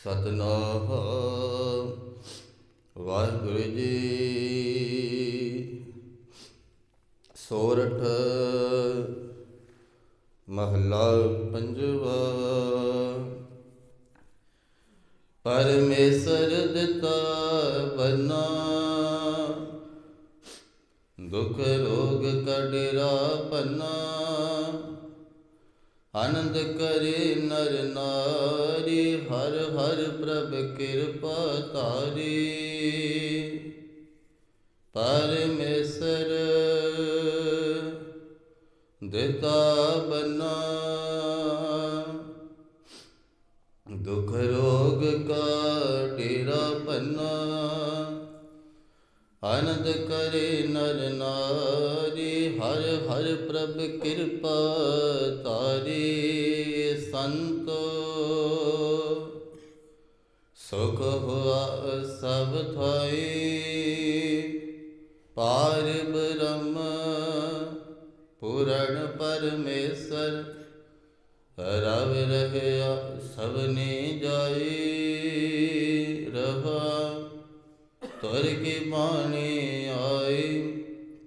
ਸਤਨਾਮ। ਵਾਹਿਗੁਰੂ ਜੀ। ਸੋਰਠ ਮਹਲਾ ਪੰਜਵਾ। ਪਰਮੇਸ਼ਰ ਦਿੱਤਾ ਬਨਾ ਦੁਖ ਰੋਗ ਕਡਰਾ ਬਨਾ ਆਨੰਦ ਕਰੇ ਨਰ ਨਾਰੀ, ਹਰ ਹਰ ਪ੍ਰਭ ਕਿਰਪਾ ਤਾਰੀ ਪਰਮੇਸ਼ਰ ਦਿੱਤਾ ਬਨਾ, ਦੁਖ ਰੋਗ ਕਾ ਡੇਰਾ ਪੰਨਾ ਆਨੰਦ ਕਰੇ ਨਰ ਨਾਰੀ ਹਰ ਹਰ ਪ੍ਰਭ ਕਿਰਪਾ ਤਾਰੀ ਸੰਤੋ। ਸੁਖ ਹੋਆ ਸਭ ਥਾਈ, ਪਾਰ ਬ੍ਰਹਮ ਪੂਰਨ ਪਰਮੇਸ਼ਰ, ਰਵ ਰਹਿਆ ਸਭਨੇ ਜਾਈ ਰਹਾ ਤੁਰ ਕੇ ਬਾਣੀ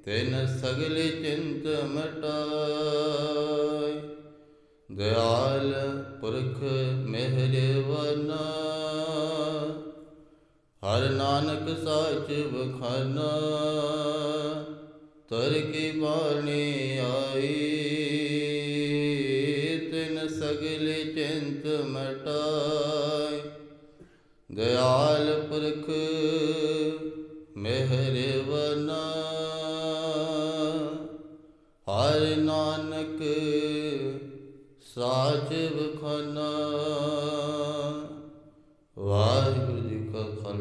ਤਿਨ ਸਗਲੇ ਚਿੰਤ ਮਟਾਈ, ਦਿਆਲ ਪੁਰਖ ਮਿਹਰਵਨਾ ਹਰ ਨਾਨਕ ਸਾਚ ਬਖਾਨਾ ਤੁਰ ਕੀ ਬਾਣੀ ਆਈ।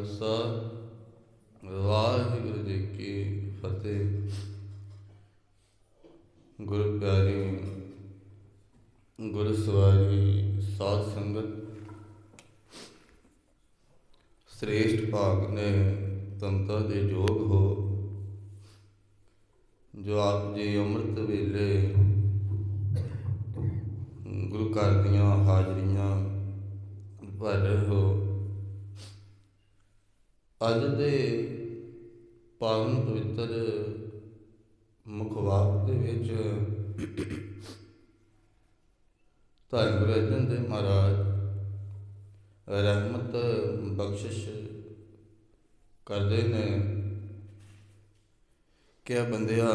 ਕਾ ਵਾਹਿਗੁਰੂ ਜੀ ਕੀ ਫਤਿਹ। ਗੁਰੂ ਪਿਆਰੀ, ਗੁਰੂ ਸਵਾਰੀ, ਸਾਧ ਸੰਗਤ। ਸ੍ਰੇਸ਼ਟ ਭਾਗ ਨੇ ਤੰਤਾ ਦੇ ਜੋਗ ਹੋ। ਜੋ ਆਪ ਜੀ ਅੰਮ੍ਰਿਤ ਵੇਲੇ ਗੁਰੂ ਘਰ ਦੀਆਂ ਹਾਜ਼ਰੀਆਂ ਭਰ ਹੋ। ਅੱਜ ਦੇ ਪਾਵਨ ਪਵਿੱਤਰ ਮੁਖਵਾਕ ਦੇ ਵਿੱਚ ਧੰਨ ਗੁਰੂ ਅਰਜਨ ਦੇਵ ਮਹਾਰਾਜ ਰਹਿਮਤ ਬਖਸ਼ਿਸ਼ ਕਰਦੇ ਨੇ ਕਿ ਆ ਬੰਦਿਆ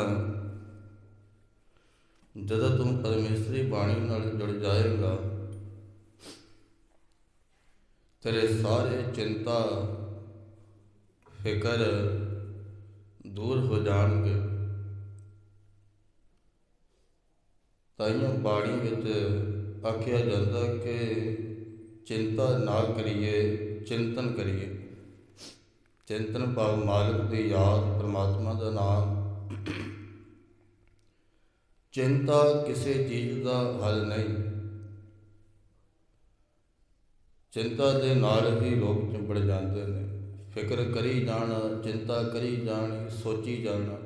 ਜਦੋਂ ਤੂੰ ਪਰਮੇਸ਼ਰੀ ਬਾਣੀ ਨਾਲ ਜੁੜ ਜਾਏਗਾ, ਤੇਰੇ ਸਾਰੇ ਚਿੰਤਾ ਫਿਕਰ ਦੂਰ ਹੋ ਜਾਣਗੇ। ਤਾਈਓ ਬਾਣੀ ਵਿੱਚ ਆਖਿਆ ਜਾਂਦਾ ਕਿ ਚਿੰਤਾ ਨਾ ਕਰੀਏ, ਚਿੰਤਨ ਕਰੀਏ। ਚਿੰਤਨ ਭਾਵ ਮਾਲਕ ਦੀ ਯਾਦ, ਪ੍ਰਮਾਤਮਾ ਦਾ ਨਾਮ। ਚਿੰਤਾ ਕਿਸੇ ਚੀਜ਼ ਦਾ ਹੱਲ ਨਹੀਂ। ਚਿੰਤਾ ਦੇ ਨਾਲ ਹੀ ਲੋਕ ਚਿੰਬੜ ਜਾਂਦੇ ਨੇ। ਫਿਕਰ ਕਰੀ ਜਾਣਾ, ਚਿੰਤਾ ਕਰੀ ਜਾਣੀ, ਸੋਚੀ ਜਾਣਾ।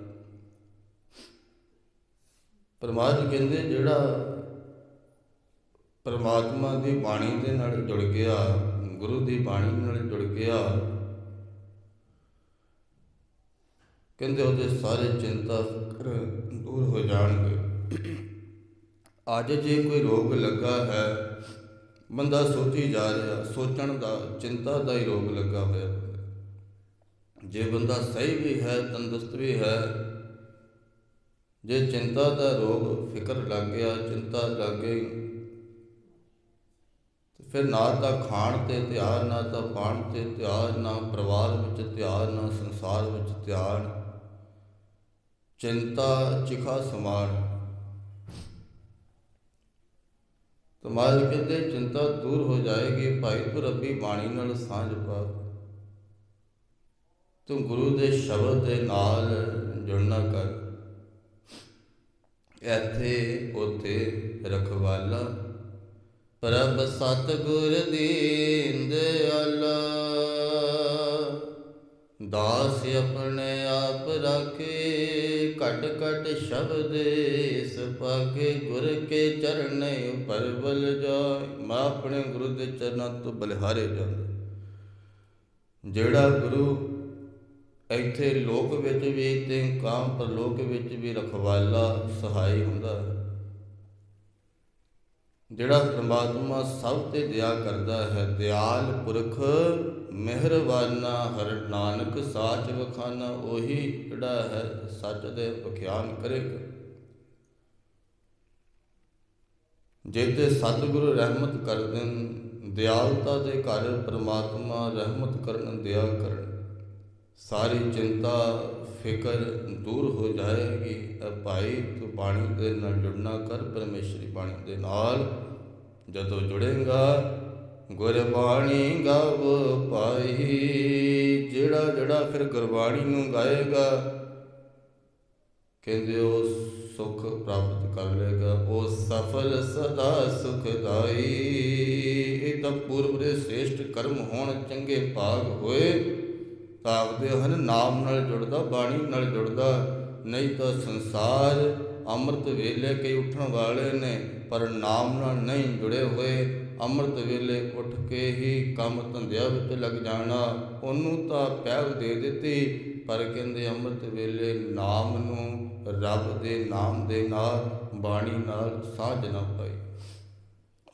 ਪਰਮਾਤਮਾ ਕਹਿੰਦੇ, ਜਿਹੜਾ ਪਰਮਾਤਮਾ ਦੀ ਬਾਣੀ ਦੇ ਨਾਲ ਜੁੜ ਗਿਆ, ਗੁਰੂ ਦੀ ਬਾਣੀ ਨਾਲ ਜੁੜ ਗਿਆ, ਕਹਿੰਦੇ ਉਹਦੇ ਸਾਰੇ ਚਿੰਤਾ ਫਿਕਰ ਦੂਰ ਹੋ ਜਾਣਗੇ। ਅੱਜ ਜੇ ਕੋਈ ਰੋਗ ਲੱਗਾ ਹੈ, ਬੰਦਾ ਸੋਚੀ ਜਾ ਰਿਹਾ, ਸੋਚਣ ਦਾ, ਚਿੰਤਾ ਦਾ ਹੀ ਰੋਗ ਲੱਗਾ ਹੋਇਆ। ਜੇ ਬੰਦਾ ਸਹੀ ਵੀ ਹੈ, ਤੰਦਰੁਸਤ ਵੀ ਹੈ, ਜੇ ਚਿੰਤਾ ਦਾ ਰੋਗ ਫਿਕਰ ਲੱਗ ਗਿਆ, ਚਿੰਤਾ ਲੱਗ ਗਈ, ਤੇ ਫਿਰ ਨਾ ਤਾਂ ਖਾਣ ਤੇ ਧਿਆਨ ਨਾ ਤਾਂ ਪਾਣ ਤੇ ਧਿਆਨ ਨਾ ਪਰਿਵਾਰ ਵਿੱਚ ਧਿਆਨ ਨਾ ਸੰਸਾਰ ਵਿੱਚ ਧਿਆਨ ਚਿੰਤਾ ਚਿਖਾ ਸਮਾਨ ਤੁਮਾਰੇ ਕਹਿੰਦੇ, ਚਿੰਤਾ ਦੂਰ ਹੋ ਜਾਏਗੀ, ਭਾਈ ਤੂੰ ਰੱਬੀ ਬਾਣੀ ਨਾਲ ਸਾਂਝ ਪਾ। ਤੂੰ ਗੁਰੂ ਦੇ ਸ਼ਬਦ ਦੇ ਨਾਲ ਜੁੜਨਾ ਕਰ। ਇੱਥੇ, ਉਥੇ ਰਖਵਾਲਾ। ਪ੍ਰਭ ਸਤਗੁਰ ਦੀਨ ਦਿਆਲਾ ਦਾਸ ਆਪਣੇ ਆਪ ਰਾਖੇ, ਘਟ ਘਟ ਸ਼ਬਦ ਇਸ ਪਾਕੇ ਗੁਰ ਕੇ ਚਰਨੇ ਪਰਬਲ ਜਾਏ। ਮੈਂ ਆਪਣੇ ਗੁਰੂ ਦੇ ਚਰਨਾਂ ਤੋਂ ਬਲਿਹਾਰੇ ਜਾਂਦਾ। ਜਿਹੜਾ ਗੁਰੂ ਇੱਥੇ ਲੋਕ ਵਿੱਚ ਵੀ ਤੇ ਕਾਮ ਪਰਲੋਕ ਵਿੱਚ ਵੀ ਰਖਵਾਲਾ ਸਹਾਈ ਹੁੰਦਾ ਹੈ। ਜਿਹੜਾ ਪ੍ਰਮਾਤਮਾ ਸਭ ਤੇ ਦਇਆ ਕਰਦਾ ਹੈ, ਦਿਆਲ ਪੁਰਖ ਮਿਹਰਬਾਨਾ, ਹਰ ਨਾਨਕ ਸਾਚ ਵਖਾਨਾ, ਉਹੀ ਜਿਹੜਾ ਹੈ ਸੱਚ ਦੇ ਵਿਖਿਆਨ ਕਰੇਗਾ। ਜੇ ਸਤਿਗੁਰੂ ਰਹਿਮਤ ਕਰ ਦੇਣ, ਦਿਆਲਤਾ ਦੇ ਘਰ ਪ੍ਰਮਾਤਮਾ ਰਹਿਮਤ ਕਰਨ ਦਇਆ ਕਰਨ। ਸਾਰੀ ਚਿੰਤਾ, ਫਿਕਰ ਦੂਰ ਹੋ ਜਾਏਗੀ। ਭਾਈ, ਤੂੰ ਬਾਣੀ ਦੇ ਨਾਲ ਜੁੜਨਾ ਕਰ, ਪਰਮੇਸ਼ਰੀ ਬਾਣੀ ਦੇ ਨਾਲ। ਜਦੋਂ ਜੁੜੇਗਾ, ਗੁਰਬਾਣੀ ਗਾਵ ਪਾਈ ਜਿਹੜਾ ਜਿਹੜਾ ਫਿਰ ਗੁਰਬਾਣੀ ਨੂੰ ਗਾਏਗਾ, ਕਹਿੰਦੇ ਉਹ ਸੁਖ ਪ੍ਰਾਪਤ ਕਰ ਲੇਗਾ ਉਹ ਸਫਲ ਸਦਾ ਸੁਖਦਾਈ। ਇਹ ਤਾਂ ਪੂਰਬ ਦੇ ਸ੍ਰੇਸ਼ਟ ਕਰਮ ਹੋਣ, ਚੰਗੇ ਭਾਗ ਹੋਏ। ਤਾਕਦੇ ਹਨ, ਨਾਮ ਨਾਲ ਜੁੜਦਾ, ਬਾਣੀ ਨਾਲ ਜੁੜਦਾ, ਨਹੀਂ ਤਾਂ ਸੰਸਾਰ ਅੰਮ੍ਰਿਤ ਵੇਲੇ ਕਈ ਉੱਠਣ ਵਾਲੇ ਨੇ, ਪਰ ਨਾਮ ਨਾਲ ਨਹੀਂ ਜੁੜੇ ਹੋਏ, ਅੰਮ੍ਰਿਤ ਵੇਲੇ ਉੱਠ ਕੇ ਹੀ ਕੰਮ ਧੰਦਿਆਂ ਵਿੱਚ ਲੱਗ ਜਾਣਾ, ਉਹਨੂੰ ਤਾਂ ਪਹਿਲ ਦੇ ਦਿੱਤੀ, ਪਰ ਕਹਿੰਦੇ ਅੰਮ੍ਰਿਤ ਵੇਲੇ ਨਾਮ ਨੂੰ ਰੱਬ ਦੇ ਨਾਮ ਦੇ ਨਾਲ, ਬਾਣੀ ਨਾਲ ਸਾਝ ਨਾ ਪਾਈ।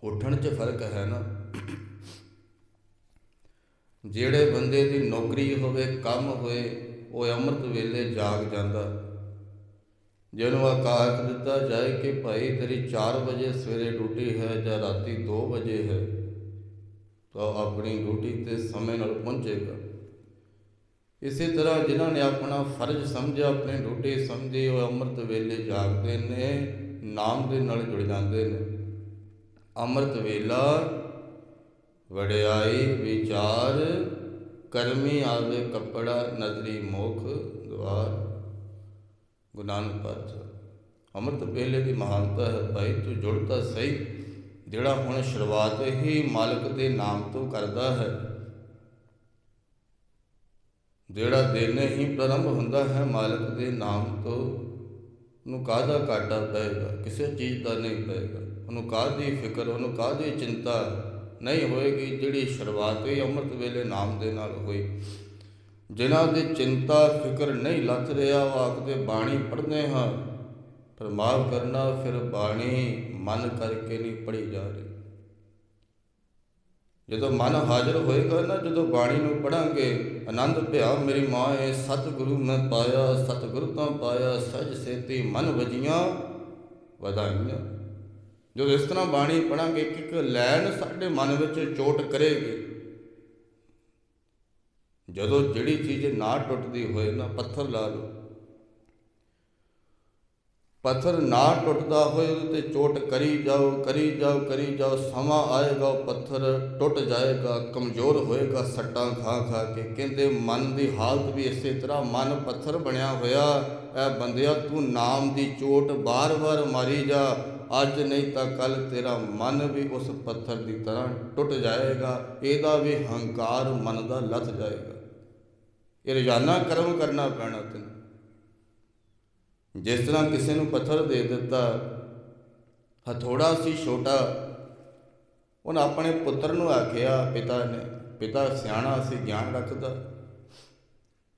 ਉੱਠਣ 'ਚ ਫ਼ਰਕ ਹੈ ਨਾ। ਜਿਹੜੇ ਬੰਦੇ ਦੀ ਨੌਕਰੀ ਹੋਵੇ, ਕੰਮ ਹੋਏ, ਉਹ ਅੰਮ੍ਰਿਤ ਵੇਲੇ ਜਾਗ ਜਾਂਦਾ। ਜਿਹਨੂੰ ਆਕਾਸ਼ ਦਿੱਤਾ ਜਾਏ ਕਿ ਭਾਈ ਤੇਰੀ 4 ਵਜੇ ਸਵੇਰੇ ਡਿਊਟੀ ਹੈ ਜਾਂ ਰਾਤੀ 2 ਵਜੇ ਹੈ, ਤਾਂ ਆਪਣੀ ਡਿਊਟੀ ਤੇ ਸਮੇਂ ਨਾਲ ਪਹੁੰਚੇਗਾ। ਇਸੇ ਤਰ੍ਹਾਂ ਜਿਨ੍ਹਾਂ ਨੇ ਆਪਣਾ ਫਰਜ਼ ਸਮਝਿਆ, ਆਪਣੀ ਡਿਊਟੀ ਸਮਝੀ, ਉਹ ਅੰਮ੍ਰਿਤ ਵੇਲੇ ਜਾਗਦੇ ਨੇ, ਨਾਮ ਦੇ ਨਾਲ ਜੁੜ ਜਾਂਦੇ ਨੇ। ਅੰਮ੍ਰਿਤ ਵੇਲਾ ਵਡਿਆਈ, ਵਿਚਾਰ, ਕਰਮੀ ਆਵੇ ਕਪੜਾ, ਨਦਰੀ ਮੋਖ, ਦਵਾਰ ਗੁਨਾਨ ਪਤ ਅੰਮ੍ਰਿਤ ਵੇਲੇ ਦੀ ਮਹਾਨਤਾ ਹੈ ਭਾਈ, ਤੂੰ ਜੁੜਤਾ ਸਹੀ। ਜਿਹੜਾ ਹੁਣ ਸ਼ੁਰੂਆਤ ਹੀ ਮਾਲਕ ਦੇ ਨਾਮ ਤੋਂ ਕਰਦਾ ਹੈ, ਜਿਹੜਾ ਦਿਨ ਹੀ ਪ੍ਰਾਰੰਭ ਹੁੰਦਾ ਹੈ, ਮਾਲਕ ਦੇ ਨਾਮ ਤੋਂ ਉਹਨੂੰ ਕਾਹਦਾ ਘਾਟਾ ਪਏਗਾ? ਕਿਸੇ ਚੀਜ਼ ਦਾ ਨਹੀਂ ਪਏਗਾ। ਉਹਨੂੰ ਕਾਹਦੀ ਫਿਕਰ, ਉਹਨੂੰ ਕਾਹਦੀ ਚਿੰਤਾ? ਨਹੀਂ ਹੋਏਗੀ, ਜਿਹੜੀ ਸ਼ੁਰੂਆਤ ਹੀ ਅੰਮ੍ਰਿਤ ਵੇਲੇ ਨਾਮ ਦੇ ਨਾਲ ਹੋਈ। ਜਿਨ੍ਹਾਂ ਦੀ ਚਿੰਤਾ, ਫਿਕਰ ਨਹੀਂ ਲੱਥ ਰਿਹਾ, ਉਹ ਆਖਦੇ ਬਾਣੀ ਪੜ੍ਹਦੇ ਹਾਂ ਪਰ ਮਾਫ ਕਰਨਾ, ਫਿਰ ਬਾਣੀ ਮਨ ਕਰਕੇ ਨਹੀਂ ਪੜ੍ਹੀ ਜਾ ਰਹੀ। ਜਦੋਂ ਮਨ ਹਾਜ਼ਰ ਹੋਏਗਾ ਨਾ, ਜਦੋਂ ਬਾਣੀ ਨੂੰ ਪੜਾਂਗੇ ਆਨੰਦ ਭਿਆ, ਮੇਰੀ ਮਾਂ ਏ ਸਤਿਗੁਰੂ ਮੈਂ ਪਾਇਆ, ਸਤਿਗੁਰ ਤਾਂ ਪਾਇਆ ਸਜ ਸੇਤੀ ਮਨ ਵਜੀਆਂ, ਵਧਾਈਆਂ। ਜਦੋਂ ਇਸ ਤਰ੍ਹਾਂ ਬਾਣੀ ਪੜਾਂਗੇ ਇੱਕ ਇੱਕ ਲੈਣ ਸਾਡੇ ਮਨ ਵਿੱਚ ਚੋਟ ਕਰੇਗੀ। ਜਦੋਂ ਜਿਹੜੀ ਚੀਜ਼ ਨਾ ਟੁੱਟਦੀ ਹੋਏ ਨਾ ਪੱਥਰ ਲਾ ਲਓ। ਪੱਥਰ ਨਾ ਟੁੱਟਦਾ ਹੋਏ ਉਹਦੇ ਤੇ ਚੋਟ ਕਰੀ ਜਾਓ ਕਰੀ ਜਾਓ ਕਰੀ ਜਾਓ, ਸਮਾਂ ਆਏਗਾ, ਉਹ ਪੱਥਰ ਟੁੱਟ ਜਾਏਗਾ, ਕਮਜ਼ੋਰ ਹੋਏਗਾ, ਸੱਟਾਂ ਖਾ ਖਾ ਕੇ। ਕਹਿੰਦੇ ਮਨ ਦੀ ਹਾਲਤ ਵੀ ਇਸੇ ਤਰ੍ਹਾਂ, ਮਨ ਪੱਥਰ ਬਣਿਆ ਹੋਇਆ ਐ ਬੰਦਿਆ ਤੂੰ ਨਾਮ ਦੀ ਚੋਟ ਬਾਰ-ਬਾਰ ਮਾਰੀ ਜਾ ਅੱਜ ਨਹੀਂ ਤਾਂ ਕੱਲ ਤੇਰਾ ਮਨ ਵੀ ਉਸ ਪੱਥਰ ਦੀ ਤਰ੍ਹਾਂ ਟੁੱਟ ਜਾਏਗਾ, ਇਹਦਾ ਵੀ ਹੰਕਾਰ ਮਨ ਦਾ ਲੱਥ ਜਾਏਗਾ। ਇਹ ਰੋਜ਼ਾਨਾ ਕਰਮ ਕਰਨਾ ਪੈਣਾ ਤੈਨੂੰ। ਜਿਸ ਤਰ੍ਹਾਂ ਕਿਸੇ ਨੂੰ ਪੱਥਰ ਦੇ ਦਿੱਤਾ, ਹਥੋੜਾ ਸੀ ਛੋਟਾ, ਉਹਨ ਆਪਣੇ ਪੁੱਤਰ ਨੂੰ ਆਖਿਆ, ਪਿਤਾ ਨੇ, ਪਿਤਾ ਸਿਆਣਾ ਸੀ, ਗਿਆਨ ਰੱਖਦਾ।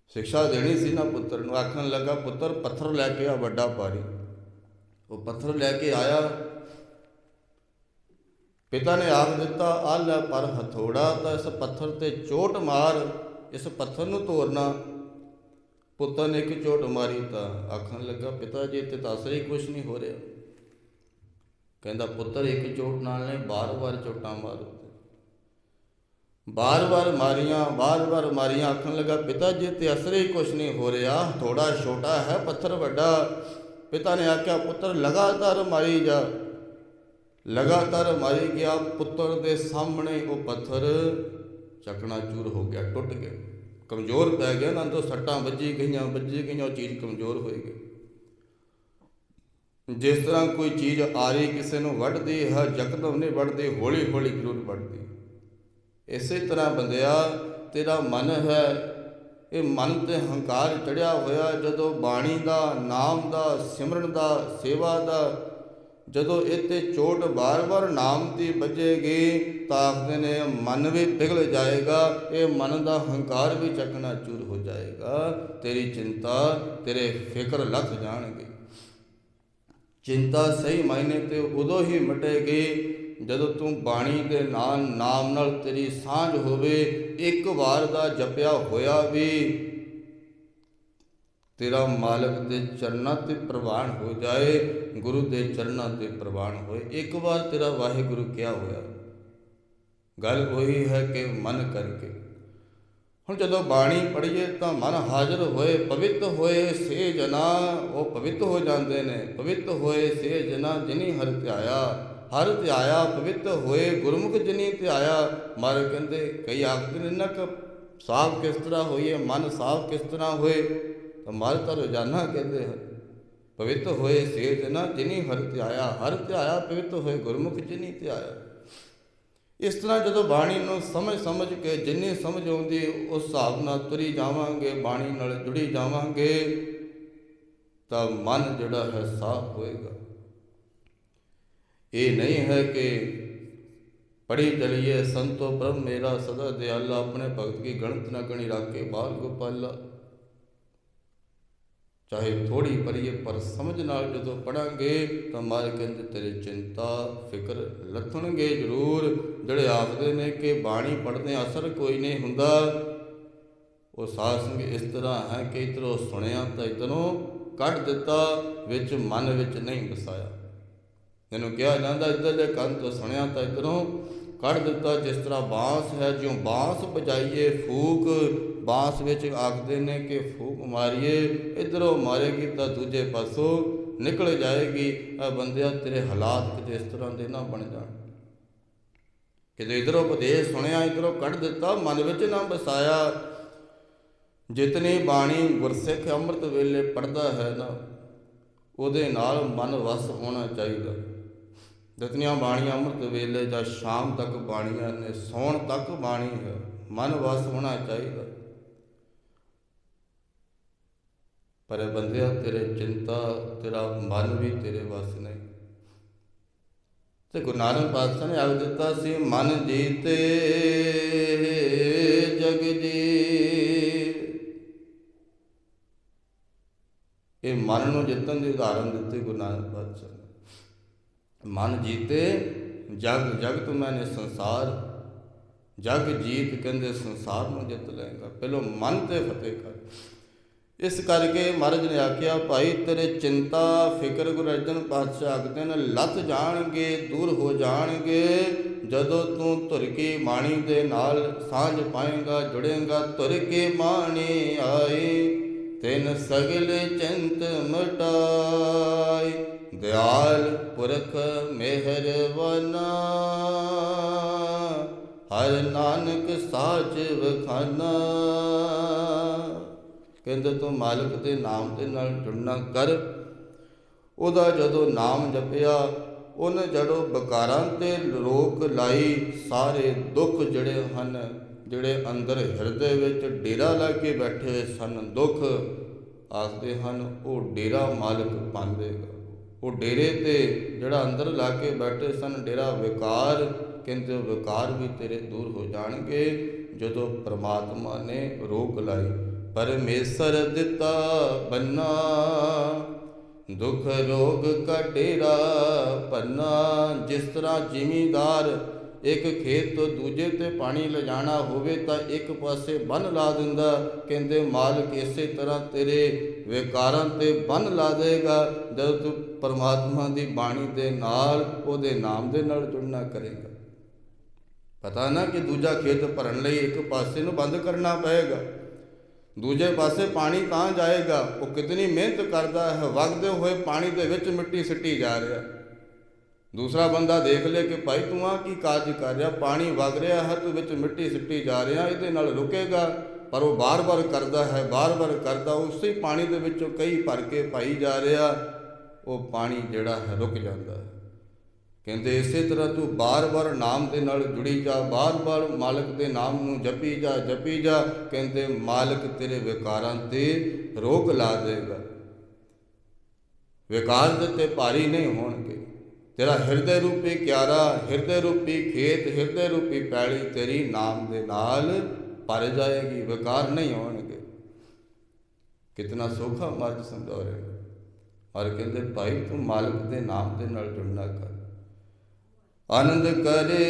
ਸਿੱਖਿਆ ਦੇਣੀ ਸੀ ਨਾ ਪੁੱਤਰ ਨੂੰ। ਆਖਣ ਲੱਗਾ, ਪੁੱਤਰ, ਪੱਥਰ ਲੈ ਕੇ ਆ ਵੱਡਾ ਪਾਰੀ ਉਹ ਪੱਥਰ ਲੈ ਕੇ ਆਇਆ। ਪਿਤਾ ਨੇ ਆਖ ਦਿੱਤਾ ਆ ਲੈ ਪਰ ਹਥੋੜਾ ਤਾਂ ਇਸ ਪੱਥਰ ਤੇ ਚੋਟ ਮਾਰ, ਇਸ ਪੱਥਰ ਨੂੰ ਤੋੜਨਾ ਪੁੱਤਰ ਨੇ ਇੱਕ ਚੋਟ ਮਾਰੀ ਤਾਂ ਆਖਣ ਲੱਗਾ, ਪਿਤਾ ਜੀ ਤੇ ਤਾਂ ਅਸਰ ਹੀ ਕੁਝ ਨਹੀਂ ਹੋ ਰਿਹਾ। ਕਹਿੰਦਾ, ਪੁੱਤਰ, ਇੱਕ ਚੋਟ ਨਾਲ ਨੇ, ਬਾਰ-ਬਾਰ ਚੋਟਾਂ ਮਾਰ ਬਾਰ-ਬਾਰ ਮਾਰੀਆਂ ਬਾਰ-ਬਾਰ ਮਾਰੀਆਂ, ਆਖਣ ਲੱਗਾ, ਪਿਤਾ ਜੀ ਤੇ ਅਸਰ ਹੀ ਕੁਝ ਨਹੀਂ ਹੋ ਰਿਹਾ। ਥੋੜਾ ਛੋਟਾ ਹੈ, ਪੱਥਰ ਵੱਡਾ। ਪਿਤਾ ਨੇ ਆਖਿਆ, ਪੁੱਤਰ, ਲਗਾਤਾਰ ਮਾਰੀ ਜਾ। ਲਗਾਤਾਰ ਮਾਰੀ ਗਿਆ, ਪੁੱਤਰ ਦੇ ਸਾਹਮਣੇ ਉਹ ਪੱਥਰ ਚਕਣਾ ਚੂਰ ਹੋ ਗਿਆ, ਟੁੱਟ ਗਿਆ। ਕਮਜ਼ੋਰ ਪੈ ਗਿਆ ਨਾ ਤੋਂ ਸੱਟਾਂ ਵੱਜੀ ਗਈਆਂ ਵੱਜੀ ਗਈਆਂ, ਉਹ ਚੀਜ਼ ਕਮਜ਼ੋਰ ਹੋਈ ਗਈ। ਜਿਸ ਤਰ੍ਹਾਂ ਕੋਈ ਚੀਜ਼ ਆ ਰਹੀ ਕਿਸੇ ਨੂੰ ਵੱਢਦੀ ਹੈ ਜਕਦਮ ਨਹੀਂ ਵੱਢਦੀ ਹੌਲੀ ਹੌਲੀ ਜ਼ਰੂਰ ਵੱਢਦੀ। ਇਸੇ ਤਰ੍ਹਾਂ ਬੰਦਿਆ, ਤੇਰਾ ਮਨ ਹੈ ਇਹ ਮਨ ਤੇ ਹੰਕਾਰ ਚੜਿਆ ਹੋਇਆ ਜਦੋਂ ਬਾਣੀ ਦਾ, ਨਾਮ ਦਾ, ਸਿਮਰਨ ਦਾ, ਸੇਵਾ ਦਾ, ਜਦੋਂ ਇੱਥੇ ਚੋਟ ਬਾਰ-ਬਾਰ ਨਾਮ ਦੀ ਵੱਜੇਗੀ ਤਾਂ ਆਖਦੇ ਨੇ ਮਨ ਵੀ ਪਿਘਲ ਜਾਏਗਾ, ਇਹ ਮਨ ਦਾ ਹੰਕਾਰ ਵੀ ਚੱਕਣਾ ਚੂਰ ਹੋ ਜਾਏਗਾ। ਤੇਰੀ ਚਿੰਤਾ, ਤੇਰੇ ਫਿਕਰ ਲੱਥ ਜਾਣਗੇ। ਚਿੰਤਾ ਸਹੀ ਮਾਇਨੇ ਤੇ ਉਦੋਂ ਹੀ ਮਟੇਗੀ ਜਦੋਂ ਤੂੰ ਬਾਣੀ ਦੇ ਨਾਲ ਨਾਮ ਨਾਲ ਤੇਰੀ ਸਾਂਝ ਹੋਵੇ, ਇੱਕ ਵਾਰ ਦਾ ਜਪਿਆ ਹੋਇਆ ਵੀ ਤੇਰਾ ਮਾਲਕ ਦੇ ਚਰਨਾਂ ਤੇ ਪ੍ਰਵਾਨ ਹੋ ਜਾਏ, ਗੁਰੂ ਦੇ ਚਰਨਾਂ ਤੇ ਪ੍ਰਵਾਨ ਹੋਏ। ਇੱਕ ਵਾਰ ਤੇਰਾ ਵਾਹਿਗੁਰੂ ਕਿਹਾ ਹੋਇਆ। ਗੱਲ ਉਹੀ ਹੈ ਕਿ ਮਨ ਕਰਕੇ। ਹੁਣ ਜਦੋਂ ਬਾਣੀ ਪੜ੍ਹੀਏ ਤਾਂ ਮਨ ਹਾਜ਼ਰ ਹੋਏ, ਪਵਿੱਤ ਹੋਏ ਸੇ ਜਨਾ, ਉਹ ਪਵਿੱਤ ਹੋ ਜਾਂਦੇ ਨੇ। ਪਵਿੱਤ ਹੋਏ ਸੇ ਜਨਾ ਜਿਨੀ ਹਰ ਧਿਆਇਆ ਹਰ ਧਿਆਇਆ ਪਵਿੱਤ ਹੋਏ ਗੁਰਮੁਖ ਜਿਨੀ ਧਿਆਇਆ, ਮਰ ਕਹਿੰਦੇ ਕਈ ਆਖਦੇ ਨੇ ਨਾ ਕਿ ਸਾਫ਼ ਕਿਸ ਤਰ੍ਹਾਂ ਹੋਈਏ, ਮਨ ਸਾਫ਼ ਕਿਸ ਤਰ੍ਹਾਂ ਹੋਏ? ਤਾਂ ਮਰ ਤਾਂ ਰੋਜ਼ਾਨਾ ਕਹਿੰਦੇ ਹਨ, ਪਵਿੱਤ ਹੋਏ ਸੇਜ ਨਾ ਜਿਨੀ ਹਰ ਧਿਆਇਆ ਹਰ ਧਿਆਇਆ ਪਵਿੱਤ ਹੋਏ ਗੁਰਮੁਖ ਜਿਨੀ ਧਿਆਇਆ। ਇਸ ਤਰ੍ਹਾਂ ਜਦੋਂ ਬਾਣੀ ਨੂੰ ਸਮਝ ਸਮਝ ਕੇ ਜਿੰਨੀ ਸਮਝ ਆਉਂਦੀ, ਉਸ ਹਿਸਾਬ ਨਾਲ ਤੁਰੀ ਜਾਵਾਂਗੇ, ਬਾਣੀ ਨਾਲ ਜੁੜੀ ਜਾਵਾਂਗੇ, ਤਾਂ ਮਨ ਜਿਹੜਾ ਹੈ ਸਾਫ਼ ਹੋਏਗਾ। ਇਹ ਨਹੀਂ ਹੈ ਕਿ ਪੜੀ ਚਲੀਏ, ਸੰਤੋ ਪ੍ਰਭ ਮੇਰਾ ਸਦਾ ਦਿਆਲਾ, ਆਪਣੇ ਭਗਤ ਕੀ ਗਣਤ ਨਾ ਗਣੀ ਰਾਖੇ ਬਾਲ ਗੋਪਾਲਾ। ਚਾਹੇ ਥੋੜੀ ਪੜੀਏ ਪਰ ਸਮਝ ਨਾਲ ਜਦੋਂ ਪੜਾਂਗੇ ਤਾਂ ਮਾਰੇ ਕਹਿੰਦੇ ਤੇਰੀ ਚਿੰਤਾ, ਫਿਕਰ ਲੱਥਣਗੇ ਜ਼ਰੂਰ। ਜਿਹੜੇ ਆਖਦੇ ਨੇ ਕਿ ਬਾਣੀ ਪੜ੍ਹਦੇ ਅਸਰ ਕੋਈ ਨਹੀਂ ਹੁੰਦਾ। ਉਹ ਸਾਧ ਸੰਗ ਇਸ ਤਰ੍ਹਾਂ ਹੈ ਕਿ ਇਧਰੋਂ ਸੁਣਿਆ ਤਾਂ ਇਧਰੋਂ ਕੱਢ ਦਿੱਤਾ, ਵਿੱਚ ਮਨ ਵਿੱਚ ਨਹੀਂ ਵਸਾਇਆ। ਮੈਨੂੰ ਕਿਹਾ ਜਾਂਦਾ ਇਧਰਲੇ ਕੰਨ ਤੋਂ ਸੁਣਿਆ ਤਾਂ ਇਧਰੋਂ ਕੱਢ ਦਿੱਤਾ, ਜਿਸ ਤਰ੍ਹਾਂ ਬਾਂਸ ਹੈ, ਜਿਉਂ ਬਾਂਸ ਵਜਾਈਏ ਫੂਕ, ਬਾਂਸ ਵਿੱਚ ਆਖਦੇ ਨੇ ਕਿ ਫੂਕ ਮਾਰੀਏ, ਇਧਰੋਂ ਮਾਰੇਗੀ ਤਾਂ ਦੂਜੇ ਪਾਸੋਂ ਨਿਕਲ ਜਾਏਗੀ ਆ ਬੰਦਿਆ ਤੇਰੇ ਹਾਲਾਤ ਕਿਤੇ ਇਸ ਤਰ੍ਹਾਂ ਦੇ ਨਾ ਬਣ ਜਾਣ। ਕਿਤੇ ਇਧਰੋਂ ਉਪਦੇਸ਼ ਸੁਣਿਆ, ਇਧਰੋਂ ਕੱਢ ਦਿੱਤਾ, ਮਨ ਵਿੱਚ ਨਾ ਵਸਾਇਆ ਜਿਤਨੀ ਬਾਣੀ ਗੁਰਸਿੱਖ ਅੰਮ੍ਰਿਤ ਵੇਲੇ ਪੜਦਾ ਹੈ ਨਾ, ਉਹਦੇ ਨਾਲ ਮਨ ਵਸ ਹੋਣਾ ਚਾਹੀਦਾ। ਜਿਤਨੀਆਂ ਬਾਣੀਆਂ ਅੰਮ੍ਰਿਤ ਵੇਲੇ ਜਾਂ ਸ਼ਾਮ ਤੱਕ ਬਾਣੀਆਂ ਨੇ, ਸੌਣ ਤੱਕ ਬਾਣੀ ਹੈ। ਮਨ ਵਸ ਹੋਣਾ ਚਾਹੀਦਾ। ਪਰ ਇਹ ਬੰਦਿਆ, ਤੇਰੇ ਚਿੰਤਾ, ਤੇਰਾ ਮਨ ਵੀ ਤੇਰੇ ਵਸ ਨਹੀਂ। ਤੇ ਗੁਰੂ ਨਾਨਕ ਪਾਤਸ਼ਾਹ ਨੇ ਆਖ ਦਿੱਤਾ ਸੀ, ਮਨ ਜੀਤੇ, ਜਗ ਜੀ। ਇਹ ਮਨ ਨੂੰ ਜਿੱਤਣ ਦੀ ਉਦਾਹਰਨ ਦਿੱਤੀ ਗੁਰੂ ਨਾਨਕ ਪਾਤਸ਼ਾਹ ਨੇ। ਮਨ ਜੀਤੇ, ਜਗ, ਜਗਤ ਮੈਨੇ ਸੰਸਾਰ। ਜਗ ਜੀਤ ਕਹਿੰਦੇ ਸੰਸਾਰ ਨੂੰ ਜਿੱਤ ਲਏਗਾ ਪਹਿਲੋਂ ਮਨ ਤੇ ਫਤਿਹ ਕਰ। ਇਸ ਕਰਕੇ ਮਹਾਰਾਜ ਨੇ ਆਖਿਆ, ਭਾਈ, ਤੇਰੇ ਚਿੰਤਾ, ਫਿਕਰ ਗੁਰੂ ਅਰਜਨ ਪਾਤਸ਼ਾਹ ਆਖਦੇ ਨੇ ਲੱਤ ਜਾਣਗੇ, ਦੂਰ ਹੋ ਜਾਣਗੇ। ਜਦੋਂ ਤੂੰ ਧੁਰ ਕੇ ਮਾਣੀ ਦੇ ਨਾਲ ਸਾਂਝ ਪਾਏਗਾ, ਜੁੜੇਗਾ, ਧੁਰ ਕੇ ਮਾਣੀ ਆਏ। ਤਿੰਨ ਸਗਲ ਚਿੰਤ ਮਟਾਈ ਦਿਆਲ ਪੁਰਖ ਮਿਹਰਵਾਨਾ ਹਰ ਨਾਨਕ ਸਾਚ ਵਖਾਨਾ। ਕਹਿੰਦੇ ਤੂੰ ਮਾਲਕ ਦੇ ਨਾਮ ਦੇ ਨਾਲ ਜੁੜਨਾ ਕਰ। ਉਹਦਾ ਜਦੋਂ ਨਾਮ ਜਪਿਆ, ਉਹਨੇ ਜਦੋਂ ਬਕਾਰਾਂ ਤੇ ਰੋਕ ਲਾਈ ਸਾਰੇ ਦੁੱਖ ਜਿਹੜੇ ਹਨ, ਜਿਹੜੇ ਅੰਦਰ ਹਿਰਦੇ ਵਿੱਚ ਡੇਰਾ ਲਾ ਕੇ ਬੈਠੇ ਸਨ ਦੁੱਖ, ਆਖਦੇ ਹਨ, ਉਹ ਡੇਰਾ ਮਾਲਕ ਪਾਉਂਦੇਗਾ ਉਹ ਡੇਰੇ ਤੇ ਜਿਹੜਾ ਅੰਦਰ ਲਾ ਕੇ ਬੈਠੇ ਸਨ, ਡੇਰਾ ਵਿਕਾਰ ਕਹਿੰਦੇ ਉਹ ਵਿਕਾਰ ਵੀ ਤੇਰੇ ਦੂਰ ਹੋ ਜਾਣਗੇ। ਜਦੋਂ ਪ੍ਰਮਾਤਮਾ ਨੇ ਰੋਕ ਲਾਈ, ਪਰਮੇਸ਼ਰ ਦਿੱਤਾ ਬੰਨਾ ਦੁੱਖ ਰੋਗ ਕਾ ਡੇਰਾ ਪੰਨਾ, ਜਿਸ ਤਰ੍ਹਾਂ ਜ਼ਿਮੀਦਾਰ ਇੱਕ ਖੇਤ ਤੋਂ ਦੂਜੇ ਤੇ ਪਾਣੀ ਲਿਜਾਣਾ ਹੋਵੇ ਤਾਂ ਇੱਕ ਪਾਸੇ ਬੰਨ ਲਾ ਦਿੰਦਾ, ਕਹਿੰਦੇ, ਮਾਲਕ ਇਸੇ ਤਰ੍ਹਾਂ ਤੇਰੇ ਵਿਕਾਰਾਂ ਤੇ ਬੰਨ ਲਾ ਦੇਗਾ ਜਦ ਤੂੰ ਪਰਮਾਤਮਾ ਦੀ ਬਾਣੀ ਦੇ ਨਾਲ ਉਹਦੇ ਨਾਮ ਦੇ ਨਾਲ ਜੁੜਨਾ ਕਰੇਗਾ। ਪਤਾ ਨਾ ਕਿ ਦੂਜਾ ਖੇਤ ਭਰਨ ਲਈ ਇੱਕ ਪਾਸੇ ਨੂੰ ਬੰਦ ਕਰਨਾ ਪਏਗਾ। ਦੂਜੇ ਪਾਸੇ ਪਾਣੀ ਤਾਂ ਜਾਏਗਾ, ਉਹ ਕਿਤਨੀ ਮਿਹਨਤ ਕਰਦਾ ਹੈ, ਵਗਦੇ ਹੋਏ ਪਾਣੀ ਦੇ ਵਿੱਚ ਮਿੱਟੀ ਸਿੱਟੀ ਜਾ ਰਿਹਾ। ਦੂਸਰਾ ਬੰਦਾ ਦੇਖ ਲੇ ਕਿ ਭਾਈ ਤੂੰ ਆ ਕੀ ਕਾਰਜ ਕਰ ਰਿਹਾ? ਪਾਣੀ ਵਗ ਰਿਹਾ ਹੈ ਤੂੰ ਵਿੱਚ ਮਿੱਟੀ ਸਿੱਟੀ ਜਾ ਰਿਹਾ, ਇਹਦੇ ਨਾਲ ਰੁਕੇਗਾ। ਪਰ ਉਹ ਬਾਰ-ਬਾਰ ਕਰਦਾ ਹੈ, ਬਾਰ-ਬਾਰ ਕਰਦਾ, ਉਸੇ ਪਾਣੀ ਦੇ ਵਿੱਚੋਂ ਕਈ ਭਰ ਕੇ ਪਾਈ ਜਾ ਰਿਹਾ। ਉਹ ਪਾਣੀ ਜਿਹੜਾ ਹੈ, ਰੁਕ ਜਾਂਦਾ ਹੈ। ਕਹਿੰਦੇ, ਇਸੇ ਤਰ੍ਹਾਂ ਤੂੰ ਬਾਰ-ਬਾਰ ਨਾਮ ਦੇ ਨਾਲ ਜੁੜੀ ਜਾ, ਬਾਰ-ਬਾਰ ਮਾਲਕ ਦੇ ਨਾਮ ਨੂੰ ਜਪੀ ਜਾ ਜਪੀ ਜਾ। ਕਹਿੰਦੇ, ਮਾਲਕ ਤੇਰੇ ਵਿਕਾਰਾਂ ਤੇ ਰੋਕ ਲਾ ਦੇਗਾ ਵਿਕਾਰ ਦੇ ਤੇ ਭਾਰੀ ਨਹੀਂ ਹੋਣਗੇ। ਤੇਰਾ ਹਿਰਦੇ ਰੂਪੀ ਕਿਆਰਾ, ਹਿਰਦੇ ਰੂਪੀ ਖੇਤ, ਹਿਰਦੇ ਰੂਪੀ ਪੈਲੀ, ਤੇਰੀ ਨਾਮ ਦੇ ਨਾਲ ਭਰ ਜਾਏਗੀ, ਵਿਕਾਰ ਨਹੀਂ ਹੋਣਗੇ ਕਿਤਨਾ ਸੋਖਾ ਮਾਰਗ ਸਮਝਾ ਰਹੇ ਔਰ ਕਹਿੰਦੇ, ਭਾਈ, ਤੂੰ ਮਾਲਕ ਦੇ ਨਾਮ ਦੇ ਨਾਲ ਜੁੜਨਾ ਕਰ। ਆਨੰਦ ਕਰੇ,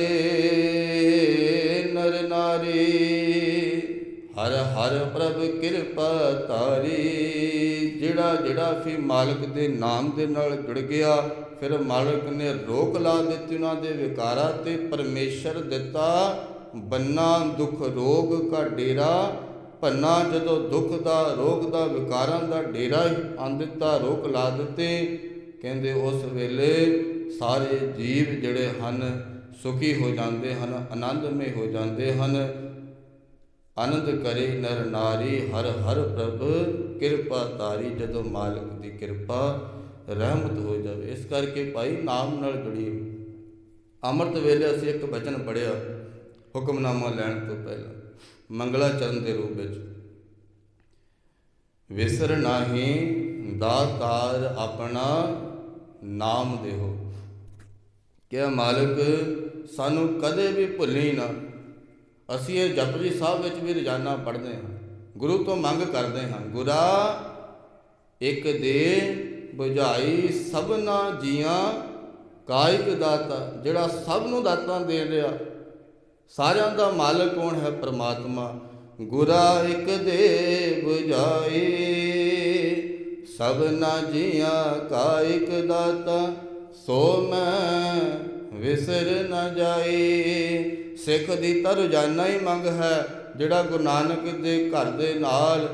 ਨਰ ਨਾਰੀ, ਹਰ ਹਰ ਪ੍ਰਭ ਕਿਰਪਾ ਤਾਰੀ ਜਿਹੜਾ ਜਿਹੜਾ ਵੀ ਮਾਲਕ ਦੇ ਨਾਮ ਦੇ ਨਾਲ ਜੁੜ ਗਿਆ ਫਿਰ ਮਾਲਕ ਨੇ ਰੋਕ ਲਾ ਦਿੱਤੀ ਉਹਨਾਂ ਦੇ ਵਿਕਾਰਾਂ ਤੇ, ਪਰਮੇਸ਼ਰ ਦਿੱਤਾ, ਬੰਨਾ ਦੁੱਖ ਰੋਗ ਕਾ ਡੇਰਾ, ਭੰਨਾ ਜਦੋਂ ਦੁੱਖ ਦਾ, ਰੋਗ ਦਾ ਵਿਕਾਰਾਂ ਦਾ ਡੇਰਾ ਹੀ ਆਂ ਦਿੱਤਾ, ਰੋਕ ਲਾ ਦਿੱਤੇ। ਕਹਿੰਦੇ ਉਸ ਵੇਲੇ ਸਾਰੇ ਜੀਵ ਜਿਹੜੇ ਹਨ, ਸੁਖੀ ਹੋ ਜਾਂਦੇ ਹਨ, ਆਨੰਦਮਈ ਹੋ ਜਾਂਦੇ ਹਨ। ਆਨੰਦ ਕਰੇ ਨਰ ਨਾਰੀ, ਹਰ ਹਰ ਪ੍ਰਭ, ਕਿਰਪਾ ਤਾਰੀ ਜਦੋਂ ਮਾਲਕ ਦੀ ਕਿਰਪਾ ਰਹਿਮਤ ਹੋ ਜਾਵੇ। ਇਸ ਕਰਕੇ ਭਾਈ ਨਾਮ ਨਾਲ ਜੁੜੀਏ ਅੰਮ੍ਰਿਤ ਵੇਲੇ ਅਸੀਂ ਇੱਕ ਬਚਨ ਪੜਿਆ ਹੁਕਮਨਾਮਾ ਲੈਣ ਤੋਂ ਪਹਿਲਾਂ, ਮੰਗਲਾ ਚਰਨ ਦੇ ਰੂਪ ਵਿੱਚ। ਵਿਸਰ ਨਾਹੀ ਦਾਤਾਰ ਆਪਣਾ ਨਾਮ ਦੇਹੋ। ਕਿ ਮਾਲਕ, ਸਾਨੂੰ ਕਦੇ ਵੀ ਭੁੱਲੀ ਨਾ। ਅਸੀਂ ਇਹ ਜਪਜੀ ਸਾਹਿਬ ਵਿੱਚ ਵੀ ਰੋਜ਼ਾਨਾ ਪੜ੍ਹਦੇ ਹਾਂ। ਗੁਰੂ ਤੋਂ ਮੰਗ ਕਰਦੇ ਹਾਂ, ਗੁਰਾ, ਇੱਕ ਦੇ 부ਝਾਈ ਸਭਨਾ ਜੀਆਂ ਕਾਇਕ ਦਾਤਾ, ਜਿਹੜਾ ਸਭ ਨੂੰ ਦਾਤਾਂ ਦੇ ਰਿਹਾ ਸਾਰਿਆਂ ਦਾ ਮਾਲਕ ਕੌਣ ਹੈ? ਪ੍ਰਮਾਤਮਾ। ਗੁਰਾ ਇੱਕ ਦੇ 부ਝਾਈ ਸਭਨਾ ਜੀਆਂ ਕਾਇਕ ਦਾਤਾ, ਸੋ ਮੈਂ ਵਿਸਰ ਨਾ ਜਾਏ। ਸਿੱਖ ਦੀ ਤਾਂ ਰੋਜ਼ਾਨਾ ਹੀ ਮੰਗ ਹੈ, ਜਿਹੜਾ ਗੁਰੂ ਨਾਨਕ ਦੇ ਘਰ ਦੇ ਨਾਲ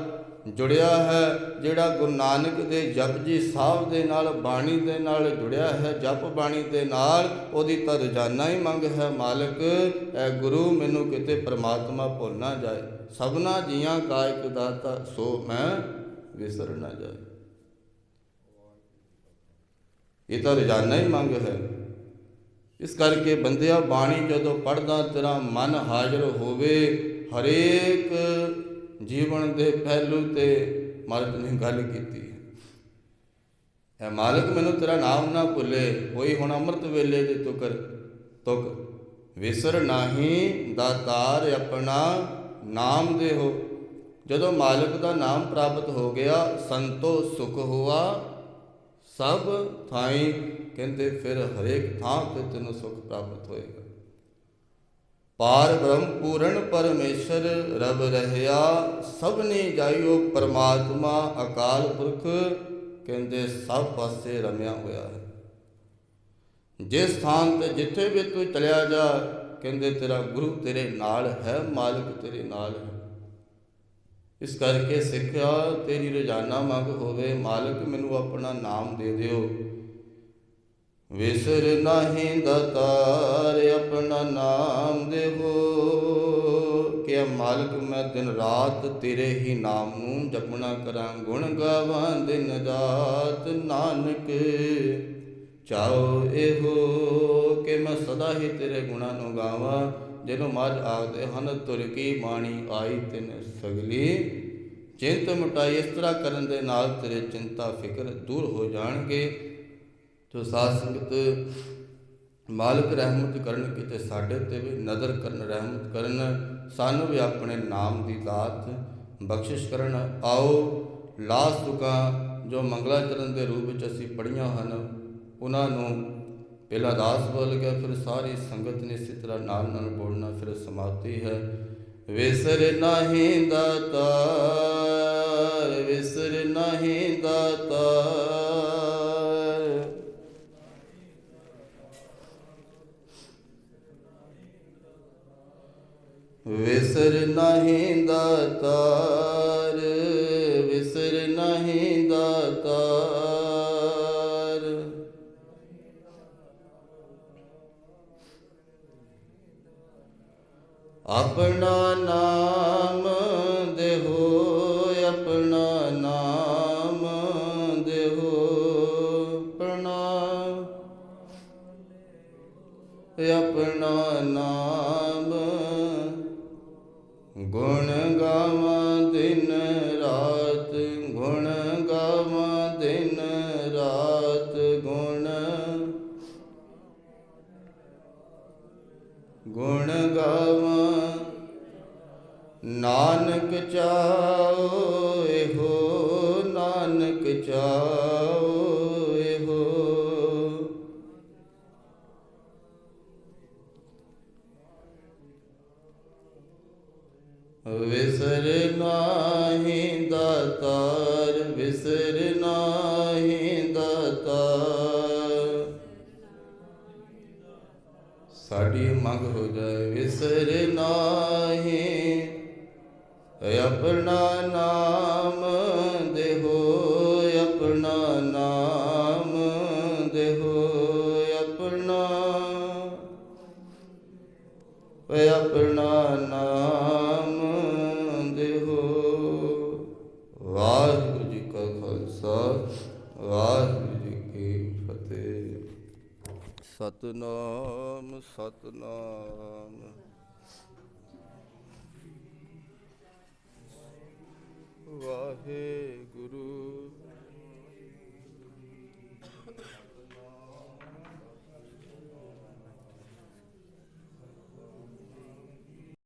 ਜੁੜਿਆ ਹੈ, ਜਿਹੜਾ ਗੁਰੂ ਨਾਨਕ ਦੇ ਜਪਜੀ ਸਾਹਿਬ ਦੇ ਨਾਲ, ਬਾਣੀ ਦੇ ਨਾਲ ਜੁੜਿਆ ਹੈ, ਜਪ ਬਾਣੀ ਦੇ ਨਾਲ, ਉਹਦੀ ਤਾਂ ਰੋਜ਼ਾਨਾ ਹੀ ਮੰਗ ਹੈ, ਮਾਲਕ, ਐ ਗੁਰੂ, ਮੈਨੂੰ ਕਿਤੇ ਪ੍ਰਮਾਤਮਾ ਭੁੱਲ ਨਾ ਜਾਏ। ਸਭਨਾ ਜੀਆਂ ਕਾਇਕ ਦਾਤਾ, ਸੋ ਮੈਂ ਵਿਸਰ ਨਾ ਜਾਏ। ਇਹ ਤਾਂ ਰੋਜ਼ਾਨਾ ਹੀ ਮੰਗ ਹੈ। ਇਸ ਕਰਕੇ ਬੰਦਿਆ, ਬਾਣੀ ਜਦੋਂ ਪੜਦਾ ਤੇਰਾ ਮਨ ਹਾਜ਼ਰ ਹੋਵੇ, ਹਰੇਕ ਜੀਵਨ ਦੇ ਪਹਿਲੂ ਤੇ ਮਾਲਕ ਨੇ ਗੱਲ ਕੀਤੀ ਹੈ। ਮਾਲਕ, ਮੈਨੂੰ ਤੇਰਾ ਨਾਮ ਨਾ ਭੁੱਲੇ। ਕੋਈ ਹੁਣ ਅੰਮ੍ਰਿਤ ਵੇਲੇ ਦੇ ਤੁਕਰ, ਤੁਕ। ਵਿਸਰ ਨਾਹੀ ਦਾਤਾਰ ਆਪਣਾ ਨਾਮ ਦੇ ਹੋ ਜਦੋਂ ਮਾਲਕ ਦਾ ਨਾਮ ਪ੍ਰਾਪਤ ਹੋ ਗਿਆ, ਸੰਤੋ ਸੁਖ ਹੋਆ। ਸਭ ਥਾਈ ਕਹਿੰਦੇ, ਫਿਰ ਹਰੇਕ ਥਾਂ ਤੇ ਤੈਨੂੰ ਸੁਖ ਪ੍ਰਾਪਤ ਹੋਏਗਾ। ਪਾਰ ਬ੍ਰਹਮ ਪੂਰਨ ਪਰਮੇਸ਼ਰ, ਰਬ ਰਹਿਆ, ਸਭਨੀ ਜਾਈਓ ਪਰਮਾਤਮਾ, ਅਕਾਲ ਪੁਰਖ, ਕਹਿੰਦੇ ਸਭ ਪਾਸੇ ਰਮਿਆ ਹੋਇਆ ਹੈ। ਜਿਸ ਸਥਾਨ ਤੇ ਜਿੱਥੇ ਵੀ ਤੂੰ ਚਲਿਆ ਜਾ, ਕਹਿੰਦੇ ਤੇਰਾ ਗੁਰੂ ਤੇਰੇ ਨਾਲ ਹੈ, ਮਾਲਕ ਤੇਰੇ ਨਾਲ ਹੈ। ਇਸ ਕਰਕੇ ਸਿੱਖਿਆ ਤੇਰੀ ਰੋਜ਼ਾਨਾ ਮੰਗ ਹੋਵੇ, ਮਾਲਕ ਮੈਨੂੰ ਆਪਣਾ ਨਾਮ ਦੇ ਦਿਓ। ਵਿਸਰ ਨਹੀਂ ਦਤਾਰ ਆਪਣਾ ਨਾਮ ਦੇਵੋ ਕਿ ਮਾਲਕ, ਮੈਂ ਦਿਨ ਰਾਤ ਤੇਰੇ ਹੀ ਨਾਮ ਨੂੰ ਜਪਣਾ ਕਰਾਂ, ਗੁਣ ਗਾਵਾਂ ਦਿਨ ਰਾਤ। ਨਾਨਕ, ਚਾਹੋ ਇਹੋ ਕਿ ਮੈਂ ਸਦਾ ਹੀ ਤੇਰੇ ਗੁਣਾਂ ਨੂੰ ਗਾਵਾਂ, ਜਦੋਂ ਮੱਝ ਆਖਦੇ ਹਨ, ਤੁਰ ਕੀ ਬਾਣੀ ਆਈ ਤਿਨ ਸਗਲੀ। ਚਿੰਤ ਮਟਾਈ ਇਸ ਤਰ੍ਹਾਂ ਕਰਨ ਦੇ ਨਾਲ ਤੇਰੇ ਚਿੰਤਾ, ਫਿਕਰ ਦੂਰ ਹੋ ਜਾਣਗੇ। ਤੋ ਸਾਧ ਸੰਗਤ ਮਾਲਕ ਰਹਿਮਤ ਕਰਨ ਕਿਤੇ ਸਾਡੇ ਤੇ ਵੀ ਨਜ਼ਰ ਕਰਨ, ਰਹਿਮਤ ਕਰਨ, ਸਾਨੂੰ ਵੀ ਆਪਣੇ ਨਾਮ ਦੀ ਦਾਤ ਬਖਸ਼ਿਸ਼ ਕਰਨ। ਆਓ, ਲਾਸ ਤੁਕਾਂ ਜੋ ਮੰਗਲਾਚਰਨ ਦੇ ਰੂਪ ਵਿੱਚ ਅਸੀਂ ਪੜੀਆਂ ਹਨ, ਉਹਨਾਂ ਨੂੰ ਪਹਿਲਾ ਦਾਸ ਬੋਲ ਗਿਆ ਫਿਰ ਸਾਰੀ ਸੰਗਤ ਨੇ ਇਸੇ ਤਰ੍ਹਾਂ ਨਾਲ ਨਾਲ ਬੋਲਣਾ ਫਿਰ ਸਮਾਪਤੀ ਹੈ। ਵਿਸਰ ਨਹੀਂ ਦਾਤਾਰ ਵਿਸਰ ਨਹੀਂ ਦਾਤਾਰ ਵਿਸਰ ਨਹੀਂ ਦਾਤਾਰ ਵਿਸਰ ਨਹੀਂ ਦਾਤਾਰ ਆਪਣਾ ਨਾਮ ਗੁਣ ਗਾਵਾਂ। ਨਾਨਕ ਚਾਓ ਇਹੋ ਨਾਨਕ ਚਾਓ ਆਪਣਾ ਨਾਮ ਦੇਹੋ, ਆਪਣਾ ਨਾਮ ਦੇਹੋ, ਆਪਣਾ। ਵੇ ਆਪਣਾ ਨਾਮ ਦੇਹੋ। ਵਾਹਿਗੁਰੂ ਜੀ ਕਾ ਖਾਲਸਾ, ਵਾਹਿਗੁਰੂ ਜੀ ਕੀ ਫਤਿਹ। ਸਤਨਾਮ ਸਤਨਾਮ। ਵਾਹਿਗੁਰੂ।